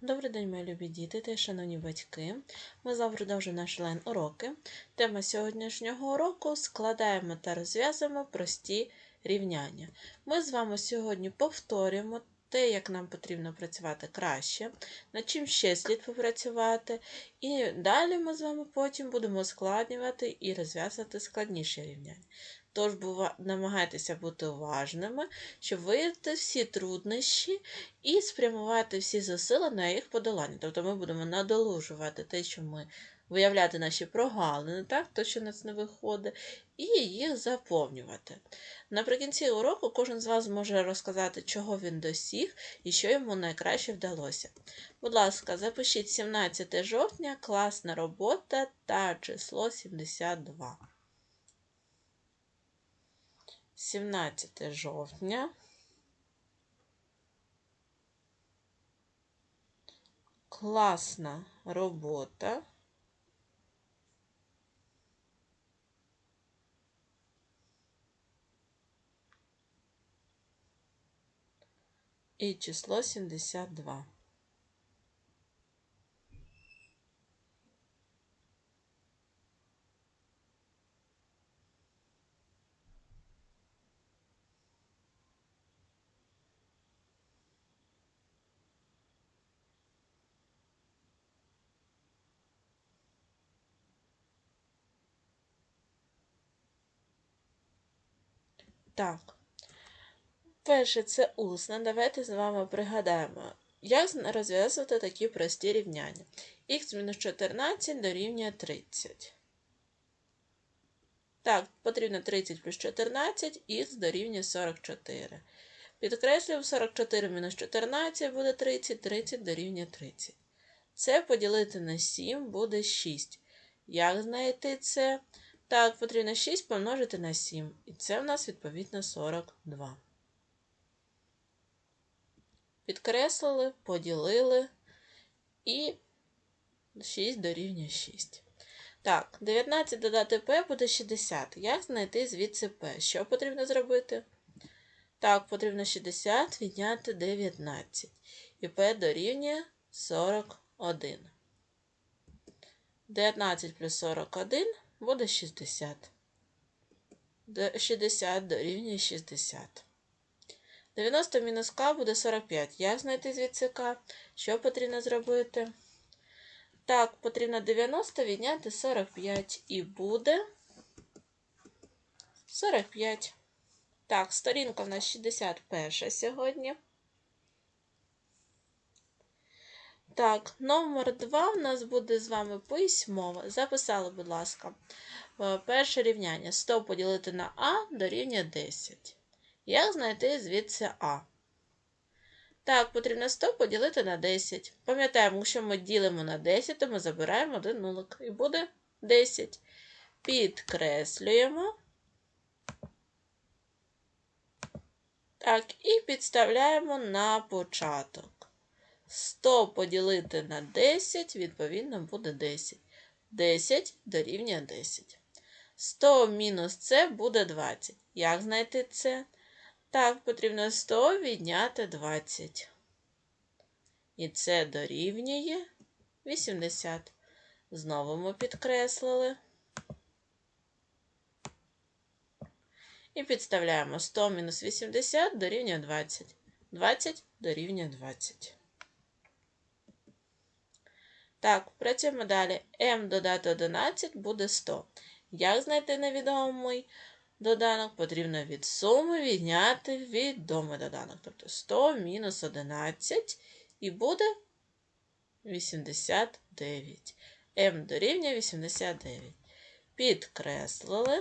Добрий день, мої любі діти та шановні батьки. Ми завжди продовжуємо наші лайн уроки. Тема сьогоднішнього уроку складаємо та розв'язуємо прості рівняння. Ми з вами сьогодні повторюємо те, як нам потрібно працювати краще, над чим ще слід попрацювати. І далі ми з вами потім будемо ускладнювати і розв'язувати складніші рівняння. Тож намагайтеся бути уважними, щоб виявити всі труднощі і спрямувати всі зусилля на їх подолання. Тобто ми будемо надолужувати те, що ми виявляти наші прогалини, так, то, що нас не виходить, і їх заповнювати. Наприкінці уроку кожен з вас може розказати, чого він досіг і що йому найкраще вдалося. Будь ласка, запишіть 17 жовтня, класна робота та число 72. 17 жовтня. Класна робота. І число 72. Так. Перше, це усно. Давайте з вами пригадаємо, як розв'язувати такі прості рівняння. Х-14 дорівнює 30. Так, потрібно 30 плюс 14, х дорівнює 44. Підкреслюємо 44 мінус 14 буде 30, 30 дорівнює 30. Це поділити на 7 буде 6. Як знайти це? Так, потрібно 6 помножити на 7. І це в нас відповідно 42. Підкреслили, поділили і 6 дорівнює 6. Так, 19 додати П буде 60. Як знайти звідси П? Що потрібно зробити? Так, потрібно 60 відняти 19. І П дорівнює 41. 19 плюс 41 буде 60. 60 дорівнює 60. 90 мінус К буде 45. Як знайти звідси К? Що потрібно зробити? Так, потрібно 90 відняти 45. І буде 45. Так, сторінка в нас 61 сьогодні. Так, номер 2 у нас буде з вами письмово. Записали, будь ласка, е, перше рівняння 100 поділити на А дорівнює 10. Як знайти звідси А? Так, потрібно 100 поділити на 10. Пам'ятаємо, якщо ми ділимо на 10, то ми забираємо один нулик. І буде 10. Підкреслюємо. Так, і підставляємо на початок. 100 поділити на 10, відповідно, буде 10. 10 дорівнює 10. 100 мінус це буде 20. Як знайти це? Так, потрібно 100 відняти 20. І це дорівнює 80. Знову ми підкреслили. І підставляємо 100 мінус 80 дорівнює 20. 20 дорівнює 20. Так, працюємо далі. m додати 11 буде 100. Як знайти невідомий доданок? Потрібно від суми відняти відомий доданок. Тобто 100 мінус 11 і буде 89. m дорівнює 89. Підкреслили.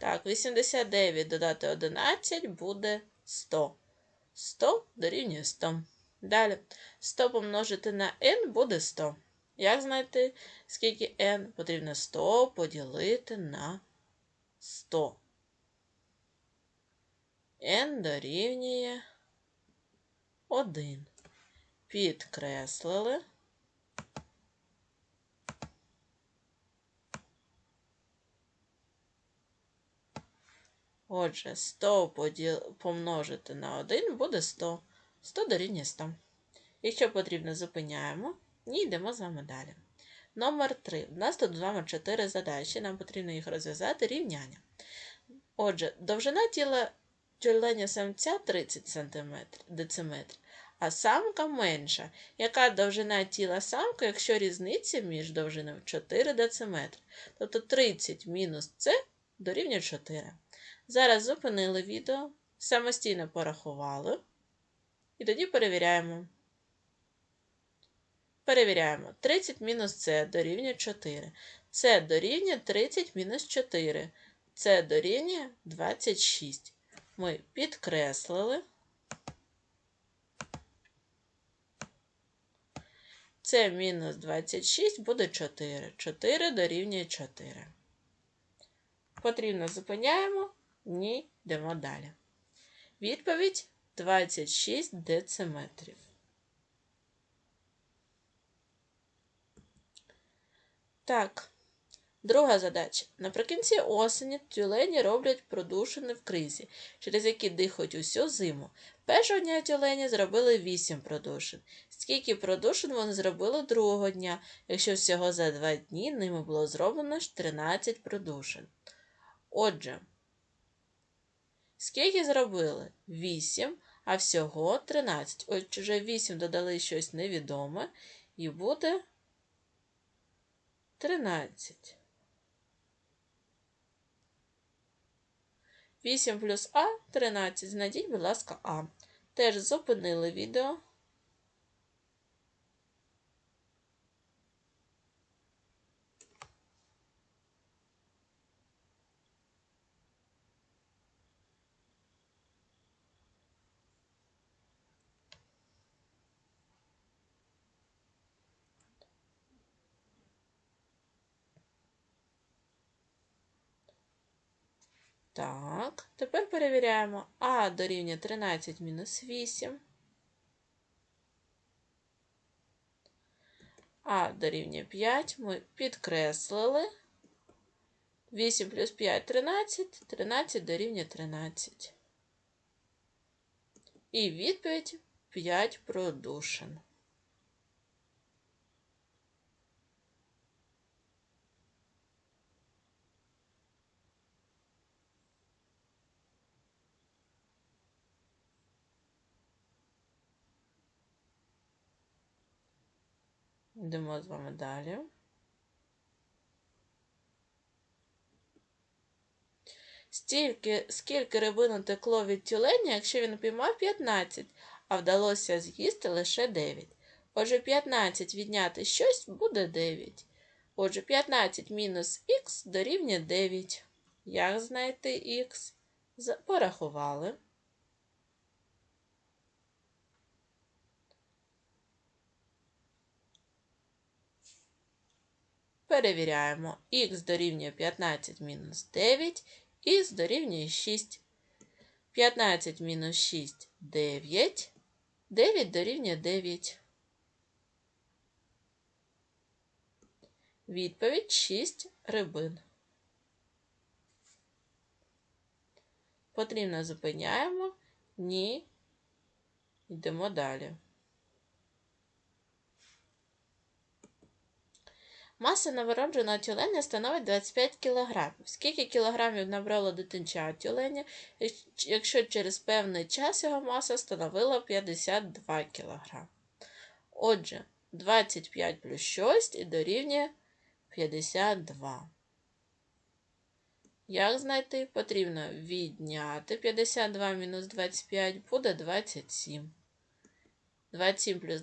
Так, 89 додати 11 буде 100. 100 дорівнює 100. Далі 100 помножити на n буде 100. Як знайти, скільки n? Потрібно 100 поділити на 100. n дорівнює 1. Підкреслили. Отже, 100 поділ... помножити на 1 буде 100. 100 дорівнює 100. Якщо потрібно, зупиняємо і йдемо з вами далі. Номер 3. У нас тут з вами 4 задачі, нам потрібно їх розв'язати рівняння. Отже, довжина тіла тюленя самця 30 см, дециметрів, а самка менша. Яка довжина тіла самки, якщо різниця між довжинами 4 дециметри? Тобто 30 мінус це дорівнює 4. Зараз зупинили відео, самостійно порахували. І тоді перевіряємо. Перевіряємо. 30 мінус С дорівнює 4. С дорівнює 30 мінус 4. С дорівнює 26. Ми підкреслили. С мінус 26 буде 4. 4 дорівнює 4. Потрібно зупиняємо. Ні, йдемо далі. Відповідь 26 дециметрів. Так, друга задача. Наприкінці осені тюлені роблять продушини в кризі, через які дихають усю зиму. Першого дня тюлені зробили 8 продушин. Скільки продушин вони зробили другого дня, якщо всього за 2 дні ними було зроблено ж 13 продушин. Отже, скільки зробили? 8, а всього 13. Отже, вже 8 додали щось невідоме, і буде 13. 8 плюс А 13. Знайдіть, будь ласка, А. Теж зупинили відео. Так, тепер перевіряємо А дорівнює 13 мінус 8. А дорівнює 5. Ми підкреслили. 8 плюс 5 13. 13 дорівнює 13. І відповідь 5 продушин. Йдемо з вами далі. Стільки, скільки рибину текло від тюленя, якщо він піймав 15, а вдалося з'їсти лише 9. Отже, 15 відняти щось буде 9. Отже, 15 мінус х дорівнює 9. Як знайти х? Порахували. Перевіряємо. Х дорівнює 15 мінус 9, х дорівнює 6. 15 мінус 6 9. 9 дорівнює 9. Відповідь 6 рибин. Потрібно зупиняємо. Ні. Йдемо далі. Маса новородженого тюленя становить 25 кг. Скільки кілограмів набрало дитинча тюленя, якщо через певний час його маса становила 52 кг. Отже, 25 плюс 6 і дорівнює 52. Як знайти? Потрібно відняти 52 мінус 25 буде 27. 27 плюс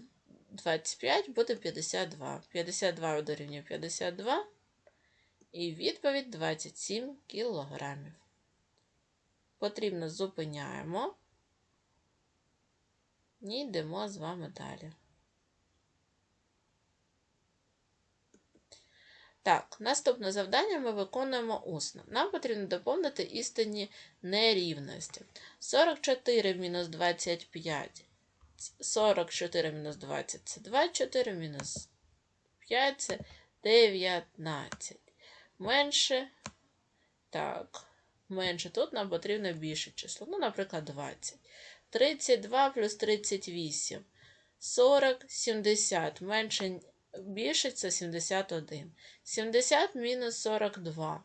25 буде 52. 52 дорівнює 52. І відповідь 27 кілограмів. Потрібно зупиняємо. І йдемо з вами далі. Так, наступне завдання ми виконуємо усно. Нам потрібно доповнити істинні нерівності. 44 мінус 25 44 мінус 20 це 24 мінус 5 це 19. Менше. Так, менше. Тут нам потрібно більше число. Ну, наприклад, 20. 32 плюс 38. 40, 70. Менше більше це 71. 70 мінус 42.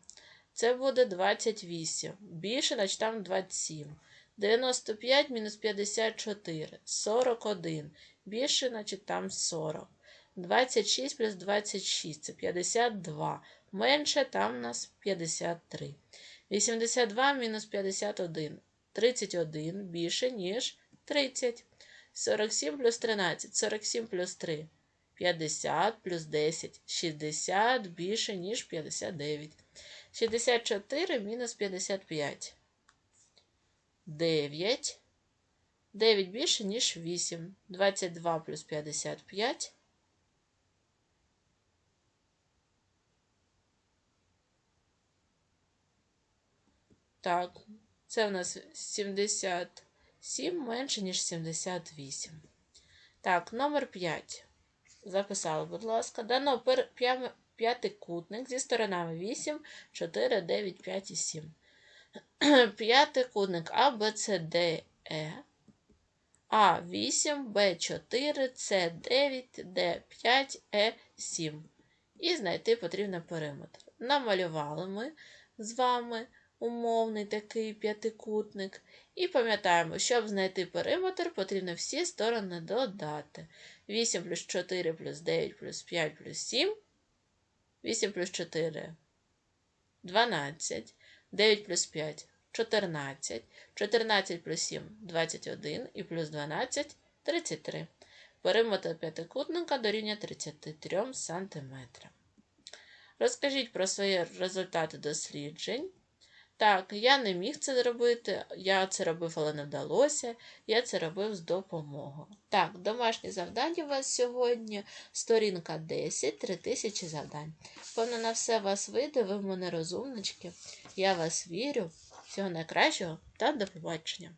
Це буде 28. Більше, значить там 27. 95 мінус 54. 41. Більше, значить там 40. 26 плюс 26 це 52. Менше там у нас 53. 82 мінус 51. 31 більше, ніж 30. 47 плюс 13. 47 плюс 3. 50 плюс 10. 60 більше, ніж 59. 64 мінус 55. 9. 9 більше, ніж 8. 22 плюс 55. Так, це в нас 77 менше, ніж 78. Так, номер 5. Записали, будь ласка. Дано п'ятикутник зі сторонами 8, 4, 9, 5 і 7. П'ятикутник А, Б, С, Д, Е. А8, Б4, С9, Д5, Е7. І знайти потрібно периметр. Намалювали ми з вами умовний такий п'ятикутник. І пам'ятаємо, щоб знайти периметр, потрібно всі сторони додати. 8 плюс 4 плюс 9 плюс 5 плюс 7. 8 плюс 4 12. 9 плюс 5 14. 14 плюс 7 21 і плюс 12 33. Периметр п'ятикутника дорівнює 33 см. Розкажіть про свої результати досліджень. Так, я не міг це зробити, я це робив, але не вдалося. Я це робив з допомогою. Так, домашнє завдання у вас сьогодні. Сторінка 10, 3000 завдань. Певно, на все вас вийде, ви в мене розумнички. Я вас вірю. Всього найкращого та до побачення!